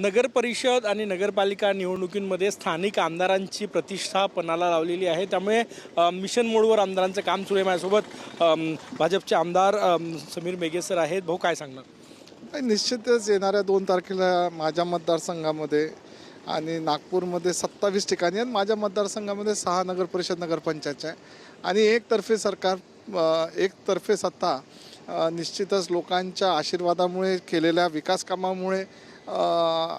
नगरपरिषद आणि नगरपालिका निवडणुकींमध्ये स्थानिक आमदारांची प्रतिष्ठा पणाला लावलेली आहे. त्यामुळे मिशन मोडवर आमदारांचं काम सुरू आहे. माझ्यासोबत भाजपचे आमदार समीर मेघे सर आहेत. भाऊ काय सांगणार? नाही, निश्चितच येणाऱ्या दोन तारखेला माझ्या मतदारसंघामध्ये आणि नागपूरमध्ये सत्तावीस ठिकाणी आणि माझ्या मतदारसंघामध्ये सहा नगर परिषद नगरपंचायतच्या आहे. आणि एकतर्फे सरकार एकतर्फे सत्ता निश्चितच लोकांच्या आशीर्वादामुळे केलेल्या विकास कामामुळे अ,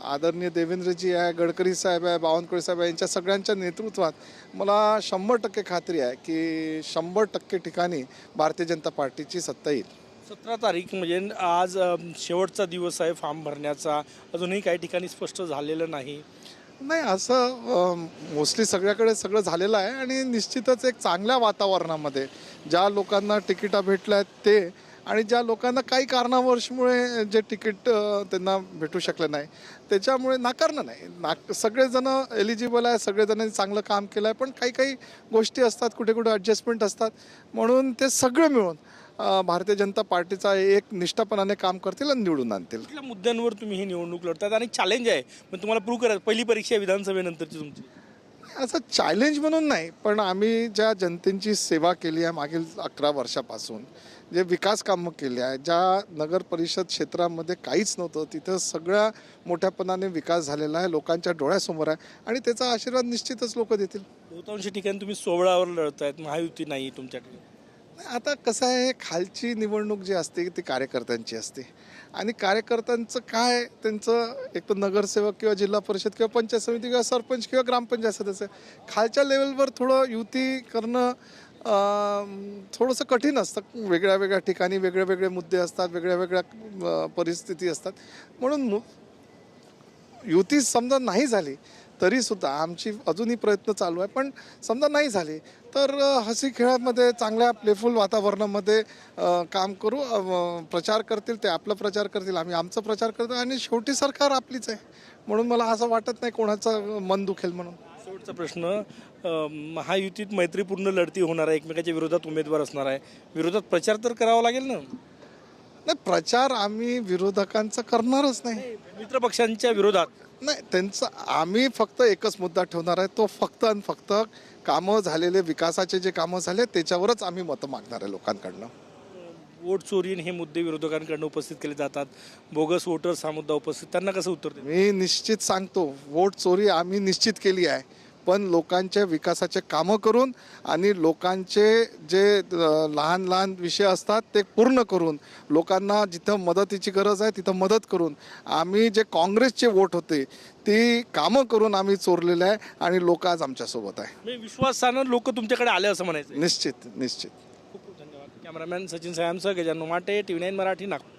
आदरणीय देवेंद्रजी आहे गडकरी साहेब आहे बावनकुळे साहेब आहे यांच्या सगळ्यांच्या नेतृत्वात मला शंभर टक्के खात्री आहे की शंभर टक्के ठिकाणी भारतीय जनता पार्टीची सत्ता येईल. सतरा तारीख म्हणजे आज शेवटचा दिवस आहे फॉर्म भरण्याचा. अजूनही काही ठिकाणी स्पष्ट झालेलं नाही. नाही असं मोस्टली सगळ्याकडे सगळं झालेलं आहे आणि निश्चितच एक चांगल्या वातावरणामध्ये ज्या लोकांना तिकिटा भेटल्या आहेत ते आणि ज्या लोकांना काही कारणावशमुळे जे तिकीट त्यांना भेटू शकलं नाही त्याच्यामुळे नाकारणं नाही. नाक सगळेजण एलिजिबल आहे सगळेजणांनी चांगलं काम केलं आहे पण काही काही गोष्टी असतात कुठे कुठे ॲडजस्टमेंट असतात. म्हणून ते सगळे मिळून भारतीय जनता पार्टीचा एक निष्ठापणाने काम करतील आणि निवडून आणतील. कुठल्या मुद्द्यांवर तुम्ही ही निवडणूक लढतात? आणि चॅलेंज आहे पण तुम्हाला प्रूव्ह करायचं पहिली परीक्षा आहे विधानसभेनंतरची तुमची. असं चॅलेंज म्हणून नाही पण आम्ही ज्या जनतेची सेवा केली आहे मागील अकरा वर्षापासून जे विकास कामं केली आहे ज्या नगर परिषद क्षेत्रामध्ये काहीच नव्हतं तिथं सगळ्या मोठ्यापणाने विकास झालेला आहे लोकांच्या डोळ्यासमोर आहे आणि त्याचा आशीर्वाद निश्चितच लोक देतील. बहुतांशी ठिकाणी तुम्ही सोहळ्यावर आहेत महायुती नाही तुमच्याकडे. आता कसं आहे खालची निवडणूक जी असते ती कार्यकर्त्यांची असते. आणि कार्यकर्त्यांचं काय त्यांचं एक तर नगरसेवक किंवा जिल्हा परिषद किंवा पंचायत समिती किंवा सरपंच किंवा ग्रामपंचायत सदस्य खालच्या लेवलवर थोडं युती करणं थोडंसं कठीण असतं. वेगळ्या वेगळ्या ठिकाणी वेगळे वेगळे मुद्दे असतात वेगळ्या वेगळ्या परिस्थिती असतात. म्हणून युती समजा नाही झाली तरीसुद्धा आमची अजूनही प्रयत्न चालू आहे. पण समजा नाही झाली तर हसी खेळामध्ये चांगल्या प्लेफुल वातावरणामध्ये काम करू प्रचार करतील ते आपला प्रचार करतील आम्ही आमचा प्रचार करतो आणि शेवटी सरकार आपलीच आहे. म्हणून मला असं वाटत नाही कोणाचं मन दुखेल म्हणून. शेवटचा प्रश्न महायुतीत मैत्रीपूर्ण लढती होणार आहे एकमेकाच्या विरोधात उमेदवार असणार आहे. विरोधात प्रचार तर करावा लागेल ना? नाही प्रचार आम्ही विरोधकांचा करणारच नाही. मित्र पक्षांच्या विरोधात. नाही त्यांचं आम्ही फक्त एकच मुद्दा ठेवणार आहे तो फक्त आणि फक्त कामं झालेले विकासाचे जे कामं झाले त्याच्यावरच आम्ही मतं मागणार आहे लोकांकडनं. वोट चोरी हे मुद्दे विरोधकांकडनं उपस्थित केले जातात. बोगस वोटर्स हा मुद्दा उपस्थित त्यांना कसं उत्तर मी निश्चित सांगतो वोट चोरी आम्ही निश्चित केली आहे. पण लोकांच्या विकासाचे कामं करून आणि लोकांचे जे लहान लहान विषय असतात ते पूर्ण करून लोकांना जिथं मदतीची गरज आहे तिथं मदत करून आम्ही जे काँग्रेसचे वोट होते ती कामं करून आम्ही चोरलेले आहे आणि लोक आज आमच्यासोबत आहे. विश्वासानं लोक तुमच्याकडे आले असं म्हणायचं निश्चित निश्चित. खूप खूप धन्यवाद. कॅमेरामॅन सचिन सायांसह गजान Mate T V nine Marathi Nagpur.